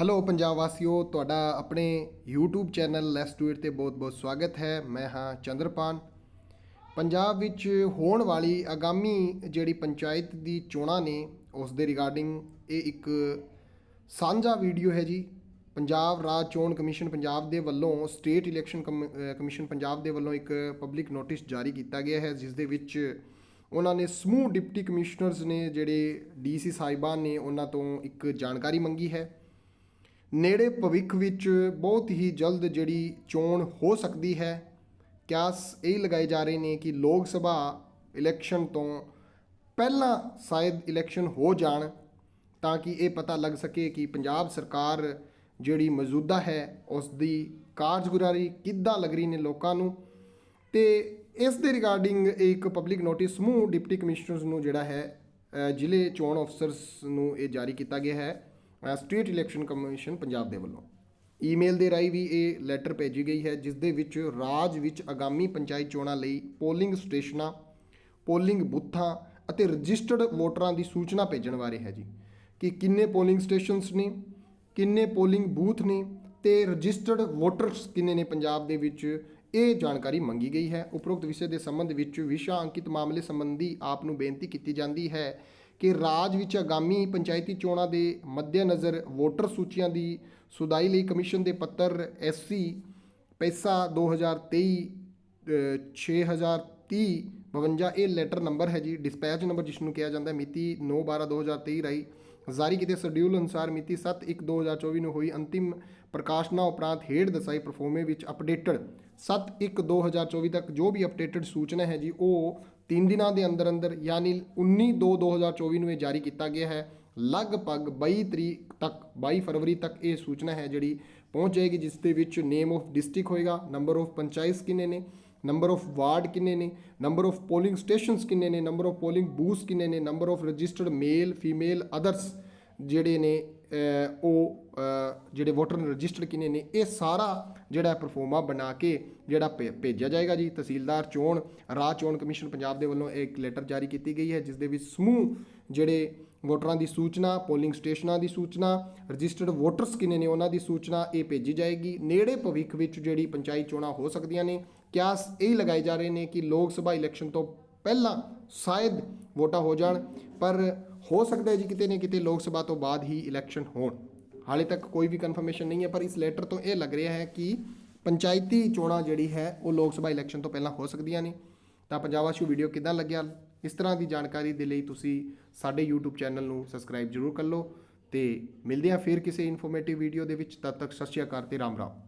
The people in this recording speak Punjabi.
ਹੈਲੋ ਪੰਜਾਬ ਵਾਸੀਓ ਤੁਹਾਡਾ ਆਪਣੇ YouTube channel let's do it ਤੇ ਬਹੁਤ-ਬਹੁਤ ਸਵਾਗਤ ਹੈ। ਮੈਂ ਹਾਂ ਚੰਦਰਪਾਨ। ਪੰਜਾਬ ਵਿੱਚ ਹੋਣ ਵਾਲੀ ਆਗਾਮੀ ਜਿਹੜੀ ਪੰਚਾਇਤ ਦੀ ਚੋਣਾਂ ਨੇ, ਉਸ ਦੇ ਰਿਗਾਰਡਿੰਗ ਇਹ ਇੱਕ ਸਾਂਝਾ ਵੀਡੀਓ ਹੈ ਜੀ। ਪੰਜਾਬ ਰਾਜ ਚੋਣ ਕਮਿਸ਼ਨ ਪੰਜਾਬ ਦੇ ਵੱਲੋਂ ਸਟੇਟ ਇਲੈਕਸ਼ਨ ਕਮ- ਕਮਿਸ਼ਨ ਪੰਜਾਬ ਦੇ ਵੱਲੋਂ ਇੱਕ ਪਬਲਿਕ ਨੋਟਿਸ ਜਾਰੀ ਕੀਤਾ ਗਿਆ ਹੈ, ਜਿਸ ਦੇ ਵਿੱਚ ਉਹਨਾਂ ਨੇ ਸਮੂਹ ਡਿਪਟੀ ਕਮਿਸ਼ਨਰਸ ਨੇ, ਜਿਹੜੇ ਡੀਸੀ ਸਾਹਿਬਾਨ ਨੇ, ਉਹਨਾਂ ਤੋਂ ਇੱਕ ਜਾਣਕਾਰੀ ਮੰਗੀ ਹੈ। ਨੇੜੇ ਭਵਿੱਖ ਵਿੱਚ ਬਹੁਤ ਹੀ ਜਲਦ ਜਿਹੜੀ ਚੋਣ ਹੋ ਸਕਦੀ ਹੈ। ਕਿਆਸ ਇਹ ਲਗਾਏ ਜਾ ਰਹੇ ਨੇ ਕਿ ਲੋਕ ਸਭਾ ਇਲੈਕਸ਼ਨ ਤੋਂ ਪਹਿਲਾਂ ਸ਼ਾਇਦ ਇਲੈਕਸ਼ਨ ਹੋ ਜਾਣ, ਤਾਂ ਕਿ ਇਹ ਪਤਾ ਲੱਗ ਸਕੇ ਕਿ ਪੰਜਾਬ ਸਰਕਾਰ ਜਿਹੜੀ ਮੌਜੂਦਾ ਹੈ ਉਸ ਦੀ ਕਾਰਜਗੁਜ਼ਾਰੀ ਕਿੱਦਾਂ ਲੱਗ ਰਹੀ ਨੇ ਲੋਕਾਂ ਨੂੰ। ਤੇ ਇਸ ਦੇ ਰਿਗਾਰਡਿੰਗ ਇੱਕ ਪਬਲਿਕ ਨੋਟਿਸ ਸਮੂਹ ਡਿਪਟੀ ਕਮਿਸ਼ਨਰਸ ਨੂੰ ਜਿਹੜਾ ਹੈ ਜ਼ਿਲ੍ਹੇ ਚੋਣ ਅਫਸਰਸ ਨੂੰ ਇਹ ਜਾਰੀ ਕੀਤਾ ਗਿਆ ਹੈ। ਸਟੇਟ ਇਲੈਕਸ਼ਨ ਕਮਿਸ਼ਨ ਪੰਜਾਬ ਦੇ ਵੱਲੋਂ। ਈਮੇਲ ਦੇ ਰਾਹੀਂ ਵੀ ਇਹ ਲੈਟਰ ਭੇਜੀ ਗਈ ਹੈ, ਜਿਸ ਦੇ ਵਿੱਚ ਰਾਜ ਵਿੱਚ ਆਗਾਮੀ ਪੰਚਾਇਤ ਚੋਣਾਂ ਲਈ ਪੋਲਿੰਗ ਸਟੇਸ਼ਨਾਂ ਪੋਲਿੰਗ ਬੂਥਾਂ ਅਤੇ ਰਜਿਸਟਰਡ ਵੋਟਰਾਂ ਦੀ ਸੂਚਨਾ ਭੇਜਣ ਬਾਰੇ ਹੈ ਜੀ। ਕਿ ਕਿੰਨੇ ਪੋਲਿੰਗ ਸਟੇਸ਼ਨਸ ਨੇ, ਕਿੰਨੇ ਪੋਲਿੰਗ ਬੂਥ ਨੇ ਤੇ ਰਜਿਸਟਰਡ ਵੋਟਰਸ ਕਿੰਨੇ ਨੇ ਪੰਜਾਬ ਦੇ ਵਿੱਚ, ਇਹ ਜਾਣਕਾਰੀ ਮੰਗੀ ਗਈ ਹੈ। ਉਪਰੋਕਤ ਵਿਸ਼ੇ ਦੇ ਸੰਬੰਧ ਵਿੱਚ ਵਿਸ਼ਾ ਅੰਕਿਤ ਮਾਮਲੇ ਸੰਬੰਧੀ ਆਪ ਨੂੰ ਬੇਨਤੀ ਕੀਤੀ ਜਾਂਦੀ ਹੈ ਕਿ ਰਾਜ ਵਿੱਚ ਆਗਾਮੀ ਪੰਚਾਇਤੀ ਚੋਣਾਂ ਦੇ ਮੱਦੇਨਜ਼ਰ ਵੋਟਰ ਸੂਚੀਆਂ ਦੀ ਸੁਧਾਈ ਲਈ ਕਮਿਸ਼ਨ ਦੇ ਪੱਤਰ ਐਸਸੀ ਪੈਸਾ 2023 ਅ, 6030 52 ਇਹ ਲੈਟਰ ਨੰਬਰ ਹੈ ਜੀ ਡਿਸਪੈਚ ਨੰਬਰ ਜਿਸ ਨੂੰ ਕਿਹਾ ਜਾਂਦਾ ਹੈ ਮਿਤੀ 9/12/2023 ਰਾਹੀਂ ਜਾਰੀ ਕੀਤੇ ਸ਼ਡਿਊਲ ਅਨੁਸਾਰ ਮਿਤੀ 7/1/2024 ਨੂੰ ਹੋਈ ਅੰਤਿਮ ਪ੍ਰਕਾਸ਼ਨਾ ਉਪਰੰਤ ਹੇਠ ਦਸਾਈ ਪਰਫਾਰਮੇ ਵਿੱਚ ਅਪਡੇਟਡ 7/1/2024 ਤੱਕ ਜੋ ਵੀ ਅਪਡੇਟਡ ਸੂਚਨਾ ਹੈ ਜੀ ਉਹ 3 ਦਿਨਾਂ ਦੇ ਅੰਦਰ ਅੰਦਰ ਯਾਨੀ 19/2/2024 ਨੂੰ ਇਹ ਜਾਰੀ ਕੀਤਾ ਗਿਆ ਹੈ। ਲਗਭਗ 22 ਤਰੀਕ ਤੱਕ 22 ਫਰਵਰੀ ਤੱਕ ਇਹ ਸੂਚਨਾ ਹੈ ਜਿਹੜੀ ਪਹੁੰਚ ਜਾਏਗੀ ਜਿਸ ਦੇ ਵਿੱਚ ਨੇਮ ਆਫ ਡਿਸਟ੍ਰਿਕਟ ਹੋਏਗਾ ਨੰਬਰ ਆਫ ਪੰਚਾਇਤ ਕਿੰਨੇ ਨੇ ਨੰਬਰ ਆਫ ਵਾਰਡ ਕਿੰਨੇ ਨੇ ਨੰਬਰ ਆਫ ਪੋਲਿੰਗ ਸਟੇਸ਼ਨਸ ਕਿੰਨੇ ਨੇ ਨੰਬਰ ਆਫ ਪੋਲਿੰਗ ਬੂਥਸ ਕਿੰਨੇ ਨੇ number of registered male female others ਜਿਹੜੇ ਨੇ ਉਹ ਜਿਹੜੇ ਵੋਟਰ ਰਜਿਸਟਰਡ ਕਿੰਨੇ ਨੇ, ਇਹ ਸਾਰਾ ਜਿਹੜਾ ਪਰਫੋਰਮਾ ਬਣਾ ਕੇ ਜਿਹੜਾ ਭੇ- ਭੇਜਿਆ ਜਾਏਗਾ ਜੀ। ਤਹਿਸੀਲਦਾਰ ਚੋਣ ਰਾਜ ਚੋਣ ਕਮਿਸ਼ਨ ਪੰਜਾਬ ਦੇ ਵੱਲੋਂ ਇੱਕ ਲੈਟਰ ਜਾਰੀ ਕੀਤੀ ਗਈ ਹੈ ਜਿਸ ਦੇ ਵਿੱਚ ਸਮੂਹ ਜਿਹੜੇ ਵੋਟਰਾਂ ਦੀ ਸੂਚਨਾ ਪੋਲਿੰਗ ਸਟੇਸ਼ਨਾਂ ਦੀ ਸੂਚਨਾ ਰਜਿਸਟਰਡ ਵੋਟਰਸ ਕਿੰਨੇ ਨੇ ਉਹਨਾਂ ਦੀ ਸੂਚਨਾ, ਇਹ ਭੇਜੀ ਜਾਏਗੀ। ਨੇੜੇ ਭਵਿੱਖ ਵਿੱਚ ਜਿਹੜੀ ਪੰਚਾਇਤ ਚੋਣਾਂ ਹੋ ਸਕਦੀਆਂ ਨੇ ਕਿਆਸ ਇਹ ਲਗਾਏ ਜਾ ਰਹੇ ਨੇ ਕਿ ਲੋਕ ਸਭਾ ਇਲੈਕਸ਼ਨ ਤੋਂ ਪਹਿਲਾਂ ਸ਼ਾਇਦ ਵੋਟਾਂ ਹੋ ਜਾਣ, ਪਰ ਹੋ ਸਕਦਾ ਹੈ ਜੀ ਕਿਤੇ ਨਾ ਕਿਤੇ ਲੋਕ ਸਭਾ ਤੋਂ ਬਾਅਦ ਹੀ ਇਲੈਕਸ਼ਨ ਹੋਣ। ਹਾਲੇ ਤੱਕ ਕੋਈ ਵੀ ਕਨਫਰਮੇਸ਼ਨ ਨਹੀਂ ਹੈ, ਪਰ ਇਸ ਲੈਟਰ ਤੋਂ ਇਹ ਲੱਗ ਰਿਹਾ ਹੈ ਕਿ ਪੰਚਾਇਤੀ ਚੋਣਾਂ ਜਿਹੜੀ ਹੈ, ਉਹ ਲੋਕ ਸਭਾ ਇਲੈਕਸ਼ਨ ਤੋਂ ਪਹਿਲਾਂ ਹੋ ਸਕਦੀਆਂ ਨੇ। ਤਾਂ ਪੰਜਾਬ ਵਾਸੀਓ ਵੀਡੀਓ ਕਿਦਾਂ ਲੱਗਿਆ? ਇਸ ਤਰ੍ਹਾਂ ਦੀ ਜਾਣਕਾਰੀ ਦੇ ਲਈ ਤੁਸੀਂ ਸਾਡੇ YouTube ਚੈਨਲ ਨੂੰ ਸਬਸਕ੍ਰਾਈਬ ਜ਼ਰੂਰ ਕਰ ਲਓ ਤੇ ਮਿਲਦੇ ਹਾਂ ਫਿਰ ਕਿਸੇ ਇਨਫੋਰਮੇਟਿਵ ਵੀਡੀਓ ਦੇ ਵਿੱਚ। ਤਦ ਤੱਕ ਸਤਿ ਸ਼੍ਰੀ ਅਕਾਲ ਤੇ ਰਾਮ ਰਾਮ।